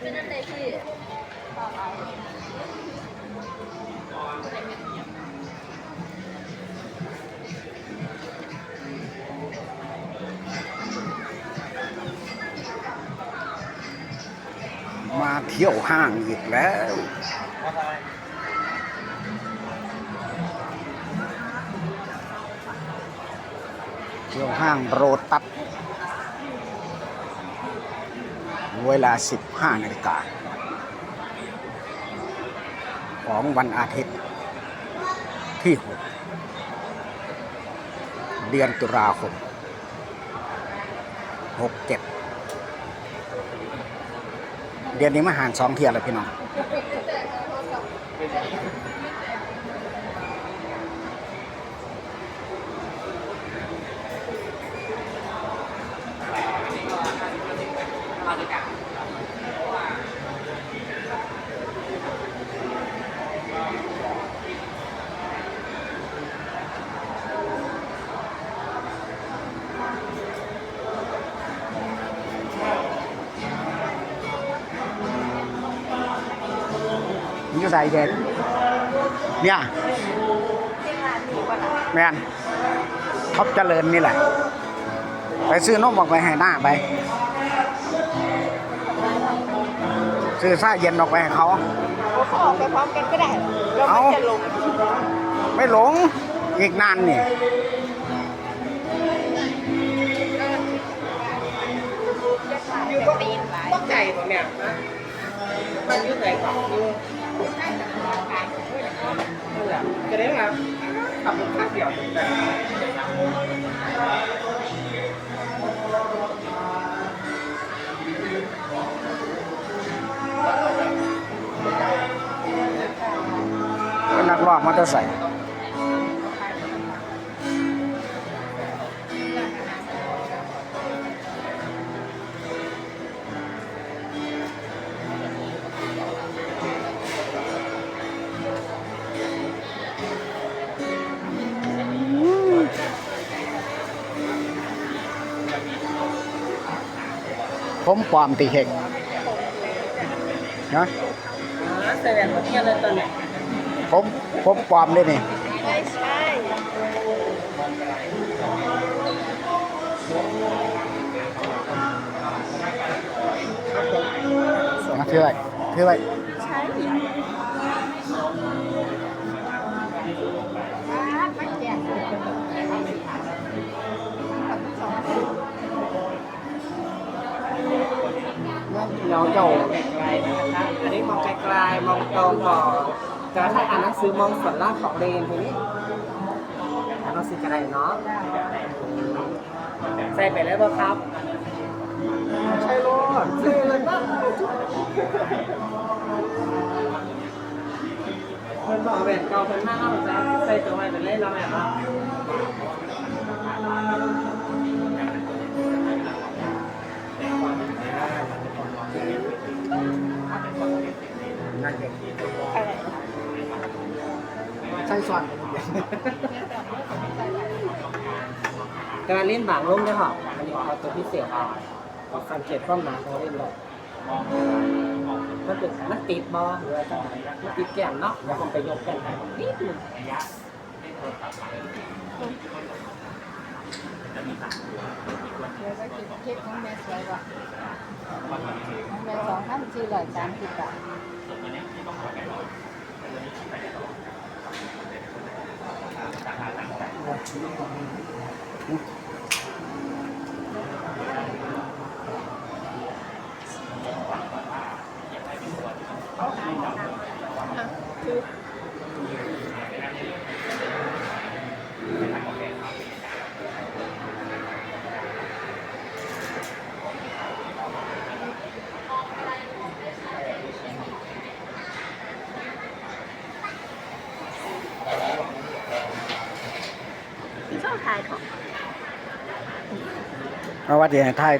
เป็นั่นเลยพี่ต่อเอามาเที่ยวห้างอีกแล้วเที่ยวห้างโรตัส เวลา 15 นาฬิกา ของวันอาทิตย์ที่ 6 เดือนตุลาคม 67 เดือนนี้มาหารสองเทียแล้วพี่น้อง ใส่เด็ดเนี่ยแมนท็อปเจริญนี่แหละ ไปซื้อนมออกไปให้หน้าไป ซื้อซ่าเย็นออกไปให้เขาเขาออกไปพร้อมกันก็ได้แล้วมันจะลงไม่หลงอีกนานนี่อยู่ก็ตีนไหลต้องใจผมเนี่ยนะ มันอยุ่ไหนของอยู่นั่นแหละจะได้มาขับรถข้างเดียวแต่นนักร้องมอเตอร์ มปลอมตีเฮกนะแสดงว่าเที่ยวเลยตอนนี้ผมผมปลอมได้นี่ไม่ใช่มาเทื่อยเทื่อย เราเจ้าไกลๆนะคะ อันนี้มองไกลๆมองตรงก่อนแต่ถ้าอ่านหนังสือมองส่วนล่างของเลนทีนี้อ่านหนังสือกระไรเนาะใส่ไปแล้วป่ะครับ ใช่รถใช่เลยป่ะเพิ่อนบอกแหวนเก่าเพิ่นมาเอาจะใส่ตัวไว้เป็นเล่นแล้วแม่เนา อะไรใช่ส่วนแต่ว่าเล่นบางลงได้หรออันนี้เอาตัวพิเศษเอาสังเกตความหนาเของเล่นเลยมันเป็นมันติดบอหรือว่าจังไงมันติดแก้มเนาะแล้วมันไปยกแก้มไปนิดนึงเดี๋ยวก็คิดคิดของแม่สวยกว่า ของแม่สองพันสี่ร้อยสามสิบบาทคือ ทายถองเพราะว่าเดี๋ยวให้ทาย